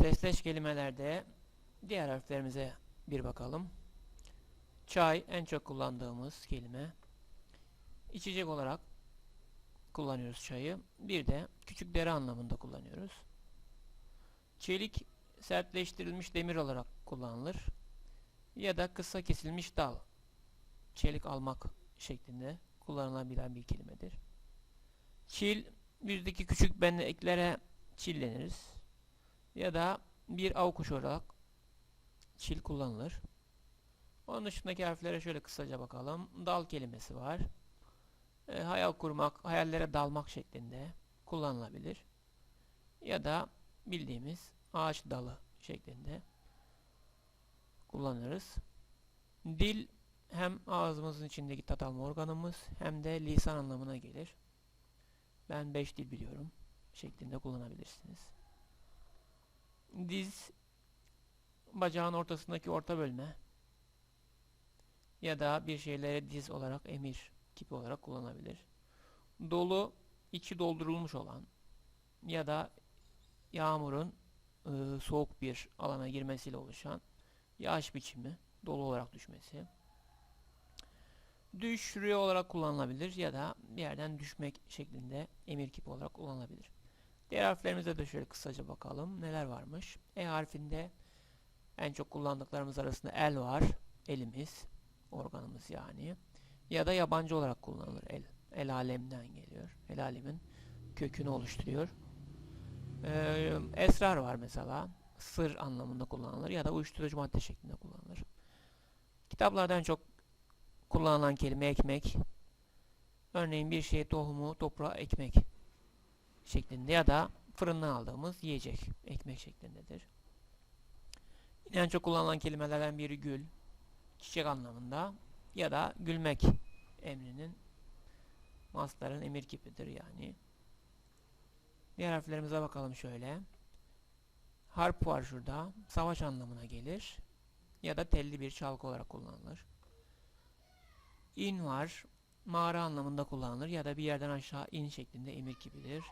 Sesleş kelimelerde diğer harflerimize bir bakalım. Çay en çok kullandığımız kelime. İçecek olarak kullanıyoruz çayı. Bir de küçük dere anlamında kullanıyoruz. Çelik sertleştirilmiş demir olarak kullanılır. Ya da kısa kesilmiş dal. Çelik almak şeklinde kullanılabilen bir kelimedir. Çil yüzdeki küçük benleklere çilleniriz. Ya da bir av kuşu olarak çil kullanılır. Onun dışındaki harflere şöyle kısaca bakalım. Dal kelimesi var. E, hayal kurmak, hayallere dalmak şeklinde kullanılabilir. Ya da bildiğimiz ağaç dalı şeklinde kullanırız. Dil hem ağzımızın içindeki tat alma organımız hem de lisan anlamına gelir. Ben beş dil biliyorum şeklinde kullanabilirsiniz. Diz bacağın ortasındaki orta bölme ya da bir şeylere diz olarak emir kipi olarak kullanabilir. Dolu içi doldurulmuş olan ya da yağmurun e, soğuk bir alana girmesiyle oluşan yağış biçimi dolu olarak düşmesi. Düş rüya olarak kullanılabilir ya da bir yerden düşmek şeklinde emir kipi olarak kullanılabilir. Diğer harflerimize de şöyle kısaca bakalım. Neler varmış? E harfinde en çok kullandıklarımız arasında el var. Elimiz, organımız yani. Ya da yabancı olarak kullanılır el. El alemden geliyor. El alemin kökünü oluşturuyor. Ee, esrar var mesela. Sır anlamında kullanılır ya da uyuşturucu madde şeklinde kullanılır. Kitaplarda en çok kullanılan kelime ekmek. Örneğin bir şey tohumu toprağa ekmek şeklinde ya da fırından aldığımız yiyecek ekmek şeklindedir. Yine en çok kullanılan kelimelerden biri gül, çiçek anlamında ya da gülmek emrinin masların emir kipidir yani. Diğer harflerimize bakalım şöyle. Harp var şurada. Savaş anlamına gelir. Ya da telli bir çalgı olarak kullanılır. İn var. Mağara anlamında kullanılır ya da bir yerden aşağı in şeklinde emir kipidir.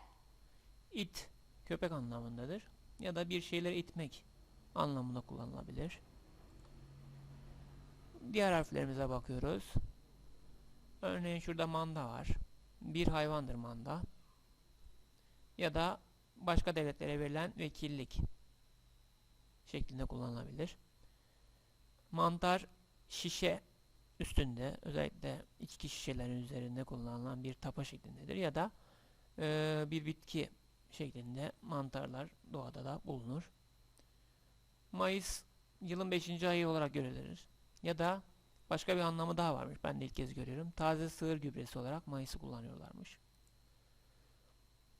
İt köpek anlamındadır. Ya da bir şeyleri itmek anlamında kullanılabilir. Diğer harflerimize bakıyoruz. Örneğin şurada manda var. Bir hayvandır manda. Ya da başka devletlere verilen vekillik şeklinde kullanılabilir. Mantar şişe üstünde özellikle içki şişelerin üzerinde kullanılan bir tapa şeklindedir ya da e, bir bitki şeklinde mantarlar doğada da bulunur. Mayıs yılın 5. ayı olarak görülür. Ya da başka bir anlamı daha varmış. Ben de ilk kez görüyorum. Taze sığır gübresi olarak Mayıs'ı kullanıyorlarmış.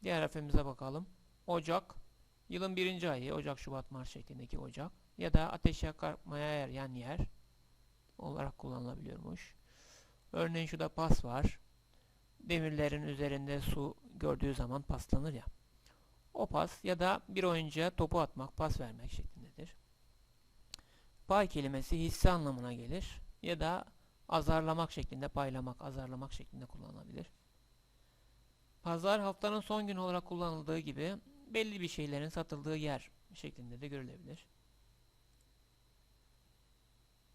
Diğer harfimize bakalım. Ocak yılın birinci ayı Ocak, Şubat, Mart şeklindeki Ocak ya da ateş yakmaya yarayan yer olarak kullanılabiliyormuş. Örneğin şurada pas var. Demirlerin üzerinde su gördüğü zaman paslanır ya. O pas ya da bir oyuncuya topu atmak, pas vermek şeklindedir. Pay kelimesi hisse anlamına gelir ya da azarlamak şeklinde, paylamak, azarlamak şeklinde kullanılabilir. Pazar haftanın son günü olarak kullanıldığı gibi belli bir şeylerin satıldığı yer şeklinde de görülebilir.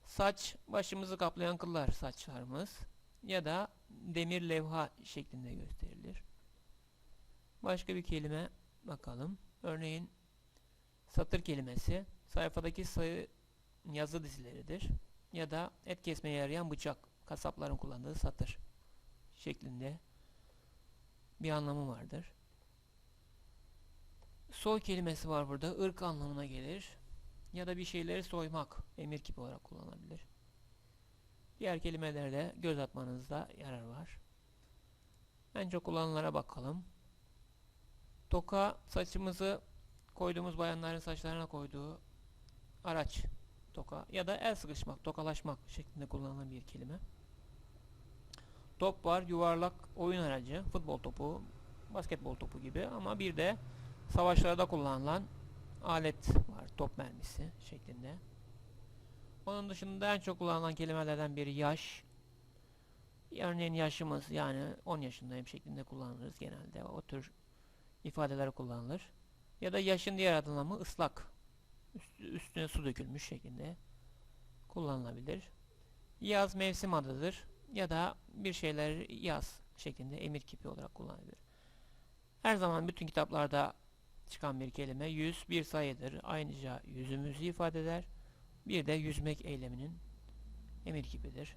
Saç başımızı kaplayan kıllar saçlarımız ya da demir levha şeklinde gösterilir. Başka bir kelime bakalım. Örneğin satır kelimesi sayfadaki sayı yazı dizileridir. Ya da et kesmeye yarayan bıçak kasapların kullandığı satır şeklinde bir anlamı vardır. Soy kelimesi var burada. ırk anlamına gelir. Ya da bir şeyleri soymak emir kipi olarak kullanılabilir. Diğer kelimelerde göz atmanızda yarar var. En çok kullanılanlara bakalım. Toka saçımızı koyduğumuz bayanların saçlarına koyduğu araç toka ya da el sıkışmak, tokalaşmak şeklinde kullanılan bir kelime. Top var, yuvarlak oyun aracı, futbol topu, basketbol topu gibi ama bir de savaşlarda kullanılan alet var, top mermisi şeklinde. Onun dışında en çok kullanılan kelimelerden biri yaş. Örneğin yaşımız yani 10 yaşındayım şeklinde kullanırız genelde. O tür ifadeler kullanılır. Ya da yaşın diğer anlamı ıslak üstü- üstüne su dökülmüş şeklinde kullanılabilir. Yaz mevsim adıdır ya da bir şeyler yaz şeklinde emir kipi olarak kullanılabilir. Her zaman bütün kitaplarda çıkan bir kelime yüz bir sayıdır. Ayrıca yüzümüzü ifade eder. Bir de yüzmek eyleminin emir kipidir.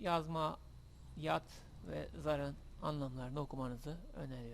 Yazma, yat ve zarın anlamlarını okumanızı öneriyorum.